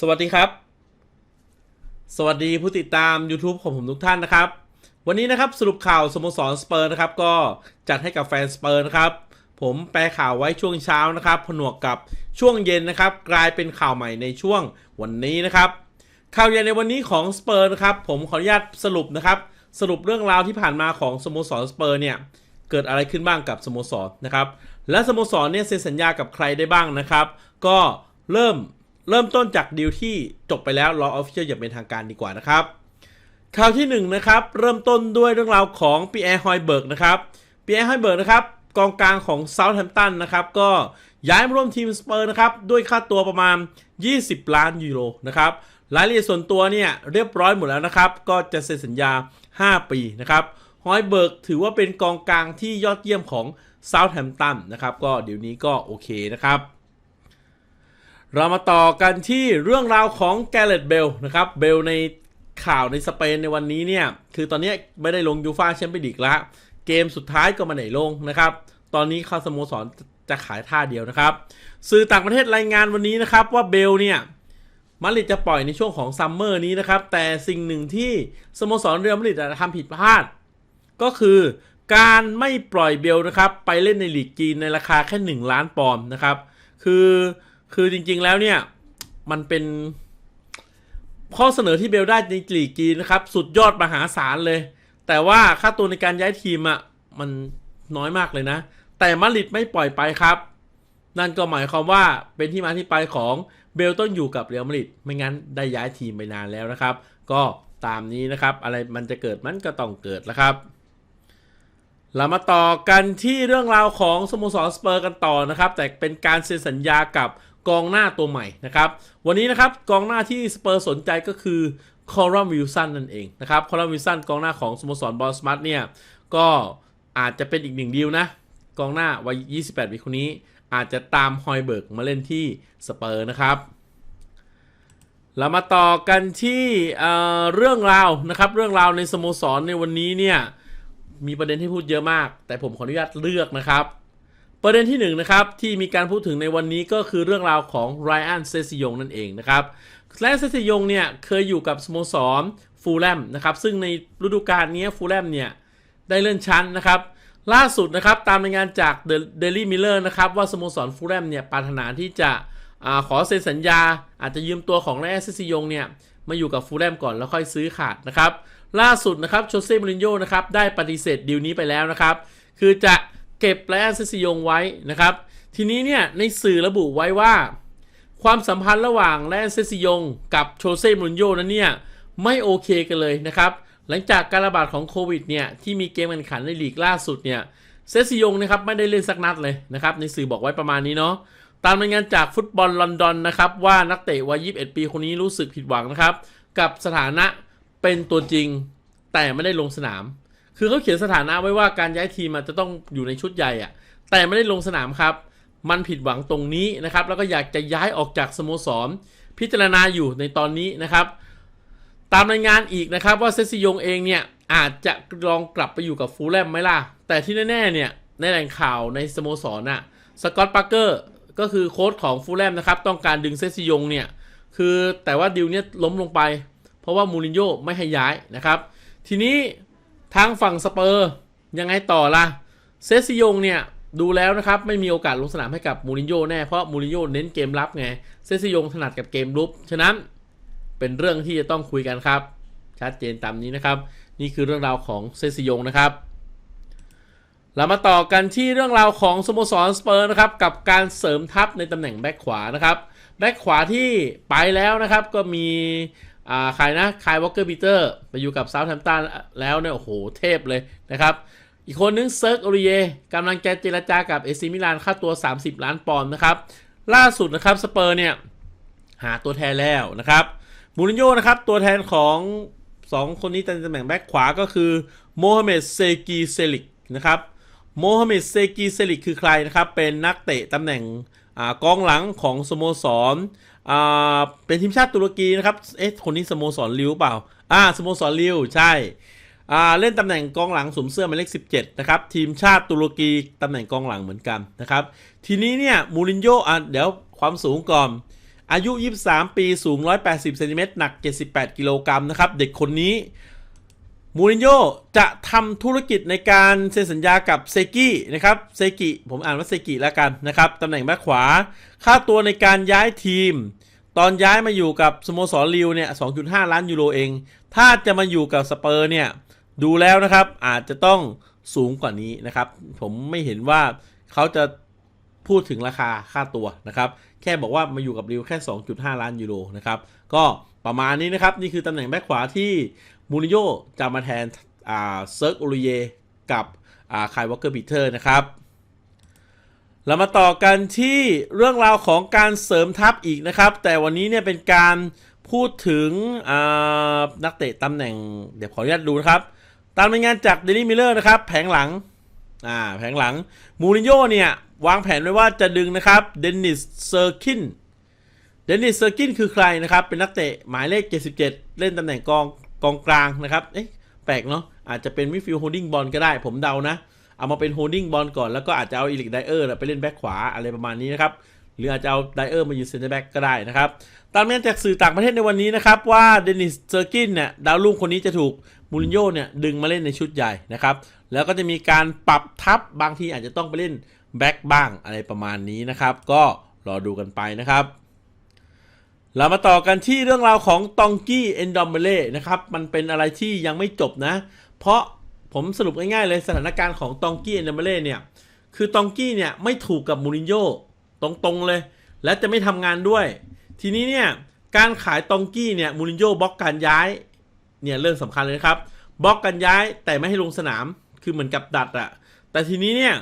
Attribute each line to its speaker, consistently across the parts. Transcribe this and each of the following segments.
Speaker 1: สวัสดีครับ สวัสดีผู้ติดตาม YouTube ของผมทุกท่านนะครับ วันนี้นะครับสรุปข่าวสโมสรสเปอร์นะครับ ก็จัดให้กับแฟนสเปอร์นะครับ ผมแปลข่าวไว้ช่วงเช้านะครับ ผนวกกับช่วงเย็นนะครับ กลายเป็นข่าวใหม่ในช่วงวันนี้นะครับ ข่าวเย็นในวันนี้ของสเปอร์นะครับ ผมขออนุญาตสรุปนะครับ สรุปเรื่องราวที่ผ่านมาของสโมสรสเปอร์เนี่ยเกิดอะไรขึ้นบ้างกับสโมสรนะครับ และสโมสรเนี่ยเซ็นสัญญากับใครได้บ้างนะครับ ก็เริ่ม เริ่มต้นจากดีลที่จบไปแล้วรอออฟฟิเชียลอย่างเป็นทางการดีกว่านะครับข่าวที่1นงนะครับเริ่มต้นด้วยเรื่องราวของปีแอร์ฮอยเบิร์กนะครับปีแอร์ฮอยเบิร์กนะครับกองกลางของเซาท์แฮมป์ตันนะครับก็ย้ายมาร่วมทีมสเปอร์นะครับด้วยค่าตัวประมาณ 20 ล้านยูโรนะครับรายละเอียดส่วนตัวเนี่ยเรียบร้อยหมดแล้วนะครับ ก็จะเซ็นสัญญา 5 ปีนะครับฮอยเบิร์กถือว่าเป็นกองกลางที่ยอดเยี่ยมของเซาท์แฮมป์ตันนะครับก็เดี๋ยวนี้ก็โอเคนะครับ เรามาต่อกันที่เรื่องราวของแกเรตเบลนะครับเบลในข่าวในสเปนในวันนี้เนี่ย คือตอนนี้ไม่ได้ลงยูฟาแชมเปี้ยนลีกแล้วเกมสุดท้ายก็มาไหนลงนะครับ ตอนนี้เข้าสโมสรจะขายท่าเดียวนะครับ สื่อต่างประเทศรายงานวันนี้นะครับว่าเบลเนี่ยมาดริดจะปล่อยในช่วงของซัมเมอร์นี้นะครับ แต่สิ่งหนึ่งที่สโมสรเรอัลมาดริดทำผิดพลาด ก็คือการไม่ปล่อยเบลนะครับ ไปเล่นในลีกจีนในราคาแค่ 1 ล้านปอนด์นะครับ คือ คือจริง ๆ แล้วเนี่ย มันเป็น ข้อเสนอที่เบลได้ในลีกีนะครับ สุดยอดมหาศาลเลย แต่ว่าค่าตัวในการย้ายทีมอะ่ะมันน้อยมากเลยนะ แต่มาริดไม่ปล่อยไปครับ นั่นก็หมายความว่าเป็นที่มาที่ไปของเบลต้องอยู่กับเรอัลมาดริดไม่งั้นได้ย้ายทีมไปนานแล้วนะครับ ก็ตามนี้นะครับ อะไรมันจะเกิดมันก็ต้องเกิดแล้วครับเรามาต่อกันที่เรื่องราวของสโมสรสเปอร์กันต่อนะครับ แต่เป็นการเซ็นสัญญากับ กองหน้าตัวใหม่นะครับ วันนี้นะครับกองหน้าที่สเปอร์สนใจก็คือคอรัมวิลสันนั่นเองนะครับคอรัมวิลสันกองหน้าของสโมสรบอลสมาร์ทเนี่ยก็อาจจะเป็นอีกหนึ่งดีลนะ กองหน้าวัย 28 ปีคนนี้ อาจจะตามฮอยเบิร์กมาเล่นที่สเปอร์นะครับเรามาต่อกันที่เเรื่องราวนะครับเรื่องราวในสโมสรในวันนี้เนี่ยมีประเด็นที่พูดเยอะมาก แต่ผมขออนุญาตเลือกนะครับ ประเด็นที่1นนะครับที่มีการพูดถึงในวันนี้ก็คือเรื่องราวของไรอันเซซิยงนั่นเองนะครับไรอันเซซิยงเนี่ยเคยอยู่กับสโมสรฟูลแลมนะครับซึ่งในฤดูกาลนี้ฟูลแลมเนี่ยได้เลื่อนชั้นนะครับล่าสุดนะครับตามรายงานจากเดลี่มิลเลอร์นะครับว่าสโมสรฟูลแลมเนี่ยปรารถนาที่จะอขอเซ็นสัญญา อาจจะยืมตัวของไรอันเซซิยงเนี่ยมาอยู่กับฟูลแลมก่อนแล้วค่อยซื้อขาดนะครับล่าสุดนะครับโชเซ่มูรินโญ่นะครับได้ปฏิเสธดีลนี้ไปแล้วนะครับคือจะ เก็บไรอันเซซิยงไว้นะครับ ทีนี้เนี่ยในสื่อระบุไว้ว่า ความสัมพันธ์ระหว่างแลนเซซิยงกับโชเซ่มูรินโญ่นั้นเนี่ยไม่โอเคกันเลยนะครับ หลังจากการระบาดของโควิดเนี่ยที่มีเกมแข่งขันในลีกล่าสุดเนี่ยเซซิยงนะครับไม่ได้เล่นสักนัดเลยนะครับในสื่อบอกไว้ประมาณนี้เนาะตามรายงานจากฟุตบอลลอนดอนนะครับว่านักเตะวัย 21 ปีคนนี้รู้สึกผิดหวังนะครับ กับสถานะเป็นตัวจริงแต่ไม่ได้ลงสนาม คือเขาเขียนสถานะไว้ว่าการย้ายทีมจะต้องอยู่ในชุดใหญ่อะแต่ไม่ได้ลงสนามครับ มันผิดหวังตรงนี้นะครับ แล้วก็อยากจะย้ายออกจากสโมสร พิจารณาอยู่ในตอนนี้นะครับ ตามรายงานอีกนะครับว่าเซซิยงเองเนี่ยอาจจะลองกลับไปอยู่กับฟูลแลมไหมล่ะ แต่ที่แน่ๆเนี่ยในแหล่งข่าวในสโมสรน่ะสกอตต์ปาร์เกอร์ก็คือโค้ชของฟูลแลมนะครับ ต้องการดึงเซซิยงเนี่ย คือแต่ว่าดิวเนี่ยล้มลงไป เพราะว่ามูรินโญ่ไม่ให้ย้ายนะครับ ทีนี้ ทางฝั่งสเปอร์ยังไงต่อล่ะ เซซิยงเนี่ยดูแล้วนะครับไม่มีโอกาสลงสนามให้กับมูรินโญ่แน่เพราะมูรินโญ่เน้นเกมรับไง เซซิยงถนัดกับเกมรุกฉะนั้นเป็นเรื่องที่จะต้องคุยกันครับ ชัดเจนตามนี้นะครับ นี่คือเรื่องราวของเซซิยงนะครับเรามาต่อกันที่เรื่องราวของสโมสรสเปอร์นะครับกับการเสริมทัพในตำแหน่งแบ็คขวานะครับแบ็คขวาที่ไปแล้วนะครับก็มี อ่าใครนะคายวอลเกอร์ปีเตอร์ไปอยู่กับเซาท์แฮมป์ตันแล้วเนี่ย โอ้โห เทพเลยนะครับ อีกคนนึงเซิร์กโอริเยกำลังจะเจรจากับเอซิมิลานค่าตัว 30 ล้านปอนด์นะครับ ล่าสุดนะครับสเปอร์เนี่ย หาตัวแทนแล้วนะครับมูรินโญ่นะครับ ตัวแทนของ 2 คนนี้ตำแหน่งแบ็คขวาก็คือโมฮัมเหม็ดเซกีเซลิกนะครับโมฮัมเหม็ดเซกีเซลิกคือใครนะครับ เป็นนักเตะตำแหน่งอ่ากองหลังของสโมสร อ่าเป็นทีมชาติตุรกีนะครับเอ๊ะคนนี้สโมสรลิวเปล่าอ่าสโมสรลิวใช่อ่าเล่นตำแหน่งกองหลังสวมเสื้อหมายเลข 17 นะครับ ทีมชาติตุรกีตำแหน่งกองหลังเหมือนกันนะครับ ทีนี้เนี่ยมูรินโญ่อะเดี๋ยวความสูงก่อน อายุ 23 ปีสูง 180เซนติเมตรหนัก 78 กิโลกรัมนะครับ เด็กคนนี้มูรินโญ่จะทำธุรกิจในการเซ็นสัญญากับเซกินะครับ เซกิผมอ่านว่าเซกิแล้วกันนะครับตำแหน่งแบ็คขวา ค่าตัวในการย้ายทีม ตอนย้ายมาอยู่กับสโมสรลิวเนี่ย2.5 ล้านยูโรเอง ถ้าจะมาอยู่กับสเปอร์เนี่ย ดูแล้วนะครับ อาจจะต้องสูงกว่านี้นะครับ ผมไม่เห็นว่าเขาจะพูดถึงราคาค่าตัวนะครับ แค่บอกว่ามาอยู่กับริวแค่ 2.5 ล้านยูโรนะครับ ก็ประมาณนี้นะครับ นี่คือตำแหน่งแบ็คขวาที่มูริโญ่จะมาแทนเซิร์กโอริเยกับคายวอลเกอร์บิเทอร์นะครับ เรามาต่อกันที่เรื่องราวของการเสริมทัพอีกนะครับ แต่วันนี้เนี่ยเป็นการพูดถึงนักเตะตำแหน่ง เดี๋ยวขออนุญาตดูนะครับ ตามรายงานจากเดลี่มิลเลอร์นะครับ แผงหลังอ่าแผงหลังมูรินโญ่เนี่ย วางแผนไว้ว่าจะดึงนะครับเดนนิสเซอร์คินเดนนิสเซอร์คินคือใครนะครับ เป็นนักเตะหมายเลข 77 เล่นตำแหน่งกองกองกลางนะครับเอ๊ะแปลกเนาะอาจจะเป็นมิฟิลโฮลดิ้งบอลก็ได้ผมเดานะ เอามาเป็นโฮลดิ้งบอลก่อนแล้วก็อาจจะเอาอีลิกไดเออร์ไปเล่นแบ็คขวาอะไรประมาณนี้นะครับหรืออาจจะเอาไดเออร์มายืนเซนเตอร์แบ็กก็ได้นะครับ ตามรายงานจากสื่อต่างประเทศในวันนี้นะครับว่าเดนิสเซอร์กินเนี่ยดาวรุ่งคนนี้จะถูกมูรินโญ่เนี่ยดึงมาเล่นในชุดใหญ่นะครับ แล้วก็จะมีการปรับทับบางทีอาจจะต้องไปเล่นแบ็กบ้างอะไรประมาณนี้นะครับ ก็รอดูกันไปนะครับ เรามาต่อกันที่เรื่องราวของตองกี้เอนดอมเบเล่นะครับ มันเป็นอะไรที่ยังไม่จบนะ เพราะ ผมสรุปง่ายๆเลยสถานการณ์ของตองกี้เอนเดอมเบเล่เนี่ย คือตองกี้เนี่ยไม่ถูกกับมูรินโญ่ตรงๆเลย และจะไม่ทำงานด้วย ทีนี้เนี่ยการขายตองกี้เนี่ยมูรินโญ่บล็อกการย้ายเนี่ยเรื่องสำคัญเลยครับบล็อกการย้ายแต่ไม่ให้ลงสนามคือเหมือนกับดัดอะแต่ทีนี้เนี่ย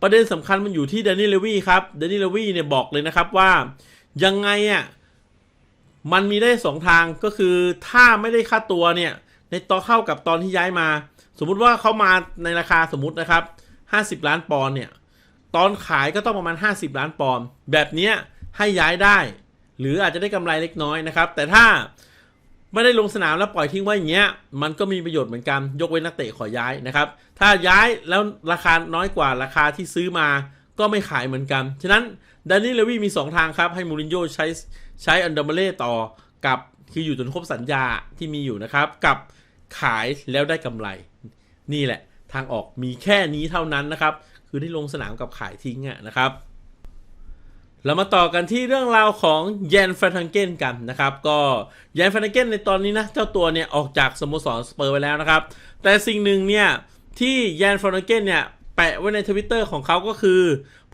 Speaker 1: ประเด็นสำคัญมันอยู่ที่เดนิเลวีครับเดนิเลวีเนี่ยบอกเลยนะครับว่ายังไงอะมันมีได้สองทางก็คือถ้าไม่ได้ค่าตัวเนี่ย ในต่อเข้ากับตอนที่ย้ายมา สมมุติว่าเขามาในราคาสมมตินะครับ 50 ล้านปอนด์เนี่ยตอนขายก็ต้องประมาณ 50 ล้านปอนด์แบบนี้ให้ย้ายได้ หรืออาจจะได้กำไรเล็กน้อยนะครับ แต่ถ้าไม่ได้ลงสนามแล้วปล่อยทิ้งไว้อย่างเงี้ย มันก็มีประโยชน์เหมือนกัน ยกเว้นนักเตะขอย้ายนะครับ ถ้าย้ายแล้วราคาน้อยกว่าราคาที่ซื้อมาก็ไม่ขายเหมือนกัน ฉะนั้นดานิเลวีมี 2 ทางครับ ให้มูรินโญ่ใช้ใช้อันเดอร์มาเล่ต่อกับคืออยู่จนครบสัญญาที่มีอยู่นะครับ กับ ขายแล้วได้กำไร นี่แหละทางออกมีแค่นี้เท่านั้นนะครับ คือได้ลงสนามกับขายทิ้งอะนะครับ เรามาต่อกันที่เรื่องราวของแยนฟรทังเกนกันนะครับ ก็แยนฟรทังเกนในตอนนี้นะ เจ้าตัวเนี่ยออกจากสโมสรสเปอร์ไปแล้วนะครับ แต่สิ่งหนึ่งเนี่ยที่แยนฟรทังเกนเนี่ยแปะไว้ในทวิตเตอร์ของเขาก็คือ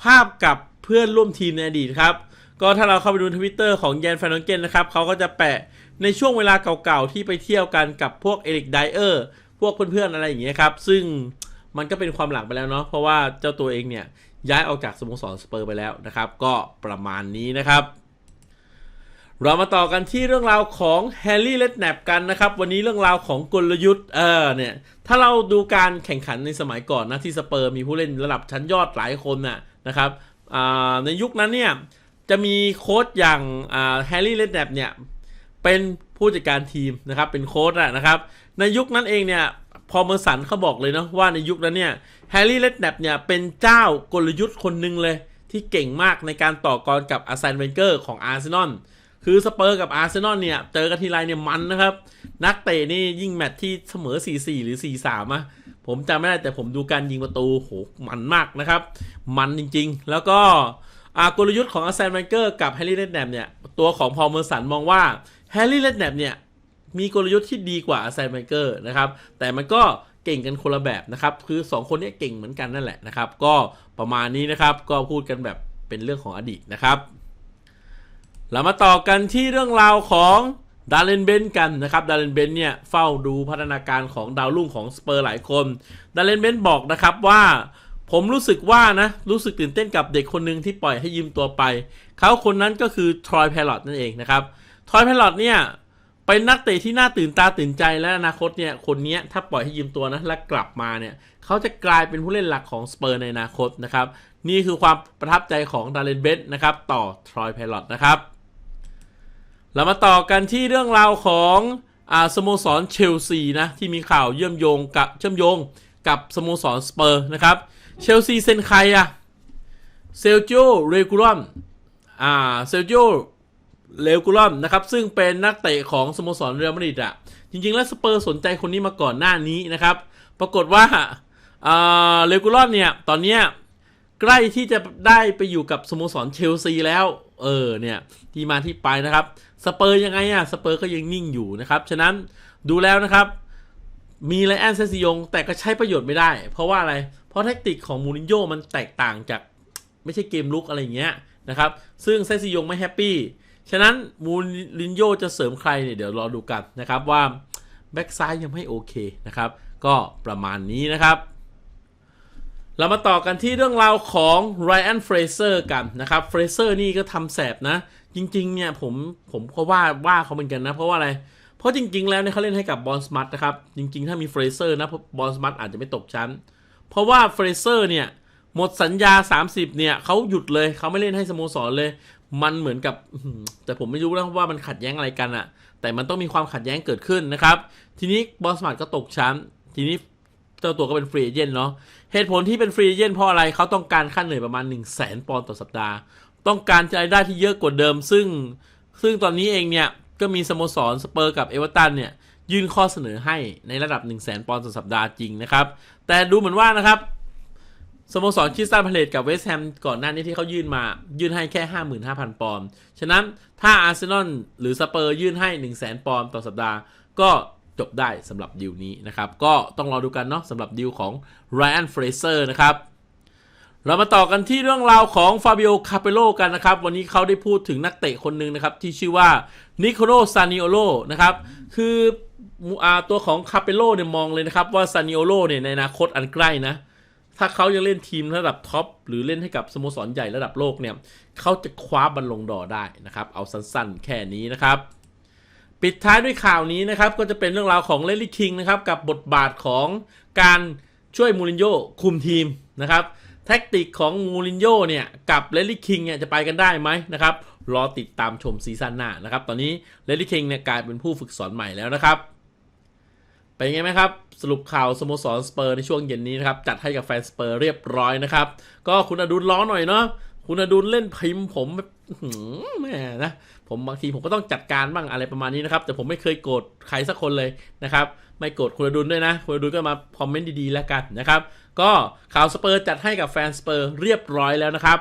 Speaker 1: ภาพกับเพื่อนร่วมทีมในอดีตครับ ก็ถ้าเราเข้าไปดูทวิตเตอร์ของแยนฟรทังเกนนะครับเขาก็จะแปะ ในช่วงเวลาเก่าๆ ที่ไปเที่ยวกันกับพวกเอริกไดเออร์พวกเพื่อนๆ อะไรอย่างเงี้ยครับ ซึ่งมันก็เป็นความหลังไปแล้วเนาะเพราะว่าเจ้าตัวเองเนี่ย ย้ายออกจากสโมสรสเปอร์ไปแล้วนะครับ ก็ประมาณนี้นะครับ เรามาต่อกันที่เรื่องราวของแฮร์รี่เลดแนปกันนะครับ วันนี้เรื่องราวของกลยุทธ์เออเนี่ยถ้าเราดูการแข่งขันในสมัยก่อนนะที่สเปอร์มีผู้เล่นระดับชั้นยอดหลายคนน่ะนะครับในยุคนั้นเนี่ยจะมีโค้ชอย่างแฮร์รี่เลดแนปเนี่ย เป็นผู้จัดการทีมนะครับเป็นโค้ชอะนะครับในยุคนั้นเองเนี่ยพอเมอร์สันเขาบอกเลยเนาะว่าในยุคนั้นเนี่ยแฮร์รี่เลดแนปเนี่ยเป็นเจ้ากลยุทธ์คนหนึ่งเลยที่เก่งมากในการต่อกรกับอาร์เซนเวนเกอร์ของอาร์เซนอลคือสเปอร์กับอาร์เซนอลเนี่ยเจอกันทีไรเนี่ยมันนะครับ นักเตะนี่ยิ่งแมตช์ที่เสมอ 4-4 หรือ 4-3อะผมจำไม่ได้แต่ผมดูการยิงประตูโหมันมากนะครับ มันจริงๆ แล้วก็อากลยุทธ์ของอาร์เซนเวนเกอร์กับแฮร์รี่เลดแนปเนี่ยตัวของพอลเมอร์สันมองว่า แฮร์รี่เลดแนปเนี่ยมีกลยุทธ์ที่ดีกว่าไซเมเกอร์นะครับ แต่มันก็เก่งกันคนละแบบนะครับ คือ 2 คนนี้เก่งเหมือนกันนั่นแหละนะครับ ก็ประมาณนี้นะครับ ก็พูดกันแบบเป็นเรื่องของอดีตนะครับ เรามาต่อกันที่เรื่องราวของดาร์เลนเบนกันนะครับ ดาร์เลนเบนเนี่ยเฝ้าดูพัฒนาการของดาวรุ่งของสเปอร์หลายคน ดาร์เลนเบนบอกนะครับว่าผมรู้สึกว่านะ รู้สึกตื่นเต้นกับเด็กคนหนึ่งที่ปล่อยให้ยืมตัวไป เขาคนนั้นก็คือทรอยแพลอตนั่นเองนะครับ ทรอยพลอตเนี่ยเป็นนักเตะที่น่าตื่นตาตื่นใจและอนาคตเนี่ยคนนี้ถ้าปล่อยให้ยืมตัวนะและกลับมาเนี่ยเขาจะกลายเป็นผู้เล่นหลักของสเปอร์ในอนาคตนะครับนี่คือความประทับใจของดาร์เลนเบนนะครับต่อทรอยพลอตนะครับเรามาต่อกันที่เรื่องราวของอ่าสโมสรเชลซีนะที่มีข่าวเชื่อมโยงกับเชื่อมโยงกับสโมสรสเปอร์นะครับเชลซีเซ็นใครอะเซลจิโอเรกูรอนอ่าเซลจิโอ เลวกุลอนนะครับ ซึ่งเป็นนักเตะของสโมสรเรอัลมาดริดอะจริง ๆ แล้วสเปอร์สนใจคนนี้มาก่อนหน้านี้นะครับ ปรากฏว่าเลวกุลอนเนี่ย ตอนเนี้ยใกล้ที่จะได้ไปอยู่กับสโมสรเชลซีแล้ว เออเนี่ยที่มาที่ไปนะครับ สเปอร์ยังไงอะสเปอร์ก็ยังนิ่งอยู่นะครับ ฉะนั้นดูแล้วนะครับมีไลแอนเซซิยงแต่ก็ใช้ประโยชน์ไม่ได้ เพราะว่าอะไร เพราะแทคติกของมูรินโญ่มันแตกต่างจากไม่ใช่เกมลุกอะไรเงี้ยนะครับ ซึ่งเซซิยงไม่แฮปปี้ ฉะนั้นมูรินโญ่จะเสริมใครเนี่ยเดี๋ยวรอดูกันนะครับว่าแบ็กซ้ายยังไม่โอเคนะครับ ก็ประมาณนี้นะครับ เรามาต่อกันที่เรื่องราวของไรอันเฟรเซอร์กันนะครับเฟรเซอร์นี่ก็ทำแสบนะ จริง ๆ เนี่ยผมผมก็ว่าว่าเขาเหมือนกันนะ เพราะว่าอะไร เพราะจริง ๆ แล้วเนี่ยเขาเล่นให้กับบอลสมัตนะครับ จริง ๆ ถ้ามีเฟรเซอร์นะบอลสมัตอาจจะไม่ตกชั้น เพราะว่าเฟรเซอร์เนี่ยหมดสัญญา 30 เนี่ยเขาหยุดเลยเขาไม่เล่นให้สโมสรเลย มันเหมือนกับแต่ผมไม่รู้นะว่ามันขัดแย้งอะไรกันอะแต่มันต้องมีความขัดแย้งเกิดขึ้นนะครับ ทีนี้บอลสมัตก็ตกชั้นทีนี้เจ้าตัวก็เป็นฟรีเอเจนต์เนาะเหตุผลที่เป็นฟรีเอเจนต์เพราะอะไรเขาต้องการค่าเหนื่อยประมาณ 1 0 0 0 0แสนปอนด์ต่อสัปดาห์ ต้องการรายได้ที่เยอะกว่าเดิม ซึ่ง ซึ่งตอนนี้เองเนี่ย ก็มีสโมสรสเปอร์กับเอเวอร์ตันเนี่ยยื่นข้อเสนอให้ในระดับ 1 0 0 0 0แสนปอนด์ต่อสัปดาห์จริงนะครับแต่ดูเหมือนว่านะครับ สโมสรคริสตันพาเลตกับเวสต์แฮมก่อนหน้านี้ที่เขายื่นมา ยื่นให้แค่ 55,000 ปอนด์ฉะนั้นถ้าอาร์เซนอลหรือสเปอร์ยื่นให้ 1 0 0 0 0แสนปอนด์ต่อสัปดาห์ ก็จบได้สำหรับดีลนี้นะครับ ก็ต้องรอดูกันเนาะสำหรับดีลของไรอันเฟรเซอร์นะครับ เรามาต่อกันที่เรื่องราวของฟาบิโอคาเปโลกันนะครับ วันนี้เขาได้พูดถึงนักเตะคนหนึ่งนะครับ ที่ชื่อว่านิโคโลซานิโอโลนะครับ คืออาตัวของคาเปโลเนี่ยมองเลยนะครับว่าซานิโอโลเนี่ยในอนาคตอันใกล้นะ ถ้าเขายังเล่นทีมระดับท็อปหรือเล่นให้กับสโมสรใหญ่ระดับโลกเนี่ยเขาจะคว้าบอลลงดอได้นะครับ เอาสั้นๆ แค่นี้นะครับ ปิดท้ายด้วยข่าวนี้นะครับ ก็จะเป็นเรื่องราวของเลลี่คิงนะครับ กับบทบาทของการช่วยมูรินโญ่คุมทีมนะครับ แท็กติกของมูรินโญ่เนี่ยกับเลลี่คิงเนี่ยจะไปกันได้ไหมนะครับรอติดตามชมซีซั่นหน้านะครับ ตอนนี้เลลี่คิงเนี่ยกลายเป็นผู้ฝึกสอนใหม่แล้วนะครับ เป็นไงไหมครับ สรุปข่าวสโมสรสเปอร์ในช่วงเย็นนี้นะครับ จัดให้กับแฟนสเปอร์เรียบร้อยนะครับ ก็คุณอดุลร้องหน่อยเนาะคุณอดุลเล่นพิมพ์ผมแบบแม่นะผมบางทีผมก็ต้องจัดการบ้างอะไรประมาณนี้นะครับ แต่ผมไม่เคยโกรธใครสักคนเลยนะครับ ไม่โกรธคุณอดุลด้วยนะ คุณอดุลก็มาคอมเมนต์ดีๆแล้วกันนะครับ ก็ข่าวสเปอร์จัดให้กับแฟนสเปอร์เรียบร้อยแล้วนะครับ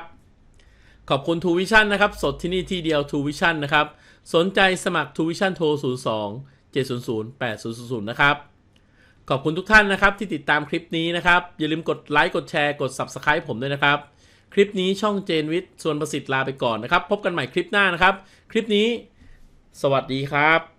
Speaker 1: ขอบคุณทูวิชั่นนะครับ สดที่นี่ที่เดียวทูวิชั่นนะครับ สนใจสมัครทูวิชั่นโทร02 700 8000 นะครับ ขอบคุณทุกท่านนะครับที่ติดตามคลิปนี้นะครับ อย่าลืมกดไลค์กดแชร์กด Subscribe ผมด้วยนะครับ คลิปนี้ช่องเจนวิทย์ส่วนประสิทธิ์ลาไปก่อนนะครับ พบกันใหม่คลิปหน้านะครับ คลิปนี้ สวัสดีครับ